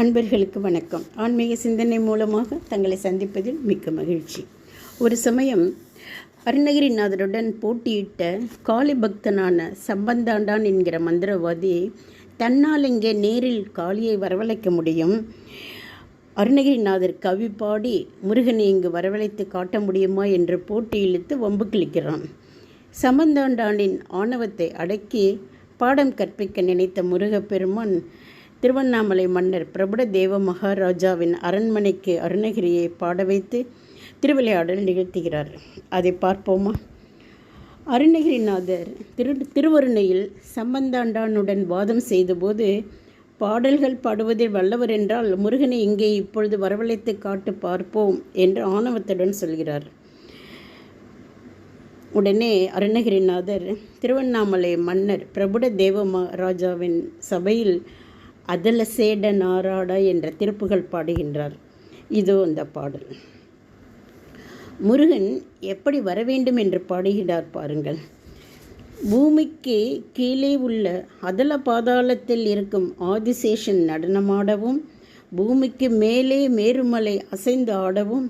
அன்பர்களுக்கு வணக்கம். ஆன்மீக சிந்தனை மூலமாக தங்களை சந்திப்பதில் மிக்க மகிழ்ச்சி. ஒரு சமயம் அருணகிரிநாதருடன் போட்டியிட்ட காளி பக்தனான சம்பந்தாண்டான் என்கிற மந்திரவாதி தன்னால் இங்கே நேரில் காளியை வரவழைக்க முடியும்? அருணகிரிநாதர் கவி பாடி முருகனை இங்கு வரவழைத்து காட்ட முடியுமா என்று போட்டி இழுத்து வம்பு கிழிக்கிறான். சம்பந்தாண்டானின் ஆணவத்தை அடக்கி பாடம் கற்பிக்க நினைத்த முருகப்பெருமான் திருவண்ணாமலை மன்னர் பிரபுட தேவ மகாராஜாவின் அரண்மனைக்கு அருணகிரியை பாட வைத்து திருவிளையாடல் நிகழ்த்துகிறார். அதை பார்ப்போமா? அருணகிரிநாதர் திரு திருவருணையில் சம்பந்தாண்டானுடன் வாதம் செய்தபோது பாடல்கள் பாடுவதில் வல்லவர் என்றால் முருகனை இங்கே இப்பொழுது வரவழைத்து காட்டு பார்ப்போம் என்று ஆணவத்துடன் சொல்கிறார். உடனே அருணகிரிநாதர் திருவண்ணாமலை மன்னர் பிரபுட தேவ ராஜாவின் சபையில் அதலசேட நாராட என்ற திருப்புகள் பாடுகின்றார். இதோ அந்த பாடல். முருகன் எப்படி வர வேண்டும் என்று பாடுகிறார் பாருங்கள். பூமிக்கு கீழே உள்ள அதல பாதாளத்தில் இருக்கும் ஆதிசேஷன் நடனமாடவும் பூமிக்கு மேலே மேருமலை அசைந்து ஆடவும்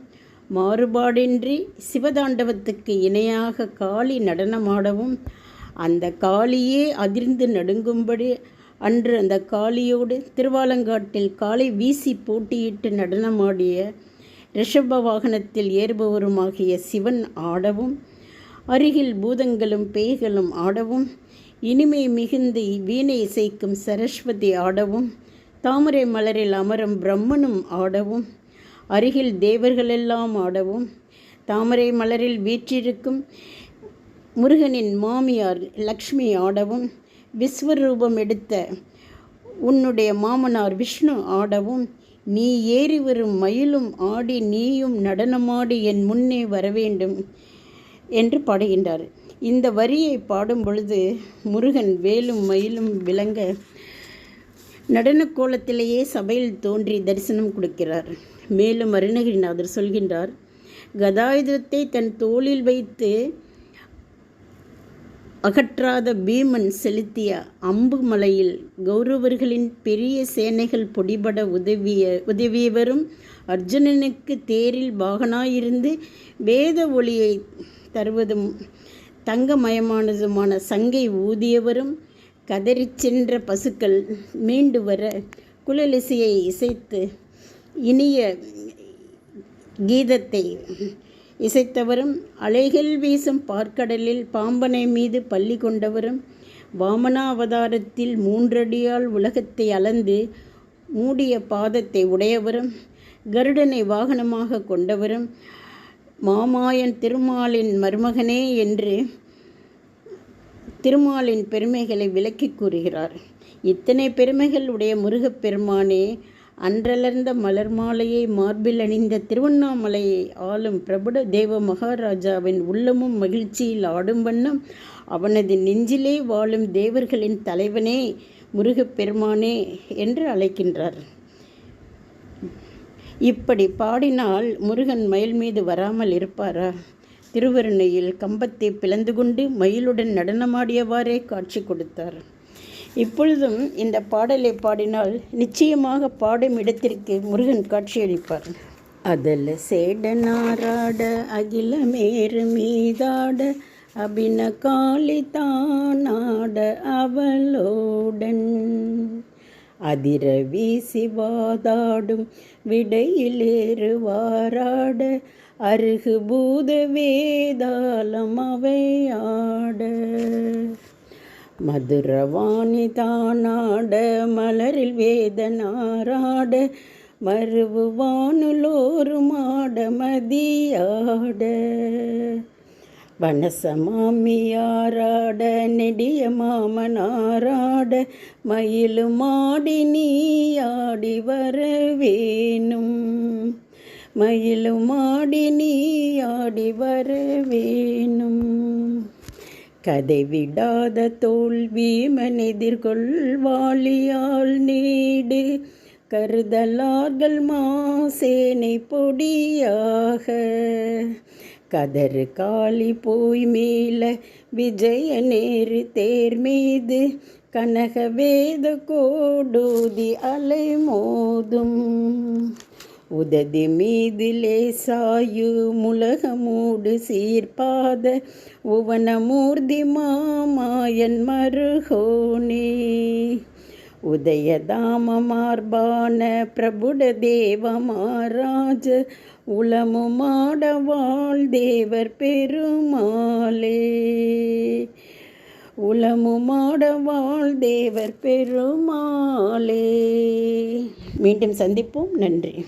மாறுபாடின்றி சிவதாண்டவத்துக்கு இணையாக காளி நடனமாடவும் அந்த காளியே அதிர்ந்து நடுங்கும்படி அன்று அந்த காளியோடு திருவாலங்காட்டில் காலை வீசி போட்டியிட்டு நடனமாடிய ரிஷப வாகனத்தில் ஏறுபவருமாகிய சிவன் ஆடவும் அருகில் பூதங்களும் பேய்களும் ஆடவும் இனிமை மிகுந்து வீணை இசைக்கும் சரஸ்வதி ஆடவும் தாமரை மலரில் அமரும் பிரம்மனும் ஆடவும் அருகில் தேவர்களெல்லாம் ஆடவும் தாமரை மலரில் வீற்றிருக்கும் முருகனின் மாமியார் லக்ஷ்மி ஆடவும் விஸ்வரூபம் எடுத்த உன்னுடைய மாமனார் விஷ்ணு ஆடவும் நீ ஏறி வரும் மயிலும் ஆடி நீயும் நடனமாடி என் முன்னே வரவேண்டும் என்று பாடுகின்றார். இந்த வரியை பாடும் பொழுது முருகன் வேலும் மயிலும் விளங்க நடன கோலத்திலேயே சபையில் தோன்றி தரிசனம் கொடுக்கிறார். மேலும் அருணகிரிநாதர் சொல்கின்றார் கதாயுதத்தை தன் தோளில் வைத்து அகற்றாத பீமன் செலுத்திய அம்பு மலையில் கௌரவர்களின் பெரிய சேனைகள் பொடிபட உதவிய உதவியவரும் அர்ஜுனனுக்கு தேரில் பாகனாயிருந்து வேத ஒளியை தருவதும் தங்கமயமானதுமான சங்கை ஊதியவரும் கதறிச் சென்ற பசுக்கள் மீண்டு வர குழலிசையை இசைத்து இனிய கீதத்தை இசைத்தவரும் அலைகள் வீசும் பார்க்கடலில் பாம்பனை மீது பள்ளி கொண்டவரும் வாமனாவதாரத்தில் மூன்றடியால் உலகத்தை அளந்து மூடிய பாதத்தை உடையவரும் கருடனை வாகனமாக கொண்டவரும் மாமாயன் திருமாலின் மருமகனே என்று திருமாலின் பெருமைகளை விளக்கி கூறுகிறார். இத்தனை பெருமைகள் உடைய முருகப்பெருமானே அன்றலர்ந்த மலர் மாலையை மார்பில் அணிந்த திருவண்ணாமலையை ஆளும் பிரபுட தேவ மகாராஜாவின் உள்ளமும் மகிழ்ச்சியில் ஆடும் வண்ணம் அவனது நெஞ்சிலே வாழும் தேவர்களின் தலைவனே முருகப்பெருமானே என்று அழைக்கின்றார். இப்படி பாடினால் முருகன் மயில் மீது வராமல் இருப்பாரா? திருவருணையில் கம்பத்தை பிளந்து கொண்டு மயிலுடன் நடனமாடியவாறே காட்சி கொடுத்தார். இப்பொழுதும் இந்த பாடலை பாடினால் நிச்சயமாக பாடும் இடத்திற்கு முருகன் காட்சியளிப்பார். அதில் சேடனாராட அகில மேறு மீதாட அபின காளி தானாட அவளோடன். அதிர வீசி வாதாடும் விடையிலேறுவாராட அருகு பூத வேதாளம் அவையாட. மதுரவாணி தானாட மலரில் வேதனாராட மறுவு வானுலோரு மாட மதியாட. வனசமாமியாராட நெடிய மாமனாராட மயிலும் ஆடி நீயாடி வரவேணும். மயிலும் ஆடி நீயாடி வரவேணும். கதை விடாத தோல்விமன் எதிர்கொள்வாளியால் நீடு. கருதலார்கள் மாசேனை பொடியாக. கதறு காளி போய் மேல விஜய நேரு தேர் மீது. கனக வேத கோடூதி அலை மோதும். உததி மீதிலே சாயு முலகமூடு சீர்பாத உவனமூர்த்தி மாமாயன் மருகோனே. உதயதாம மார்பான பிரபுட தேவ மாராஜ உளமுமாடவாள் தேவர் பெருமாளே. உளமுமாடவாள் தேவர் பெருமாளே. மீண்டும் சந்திப்போம். நன்றி.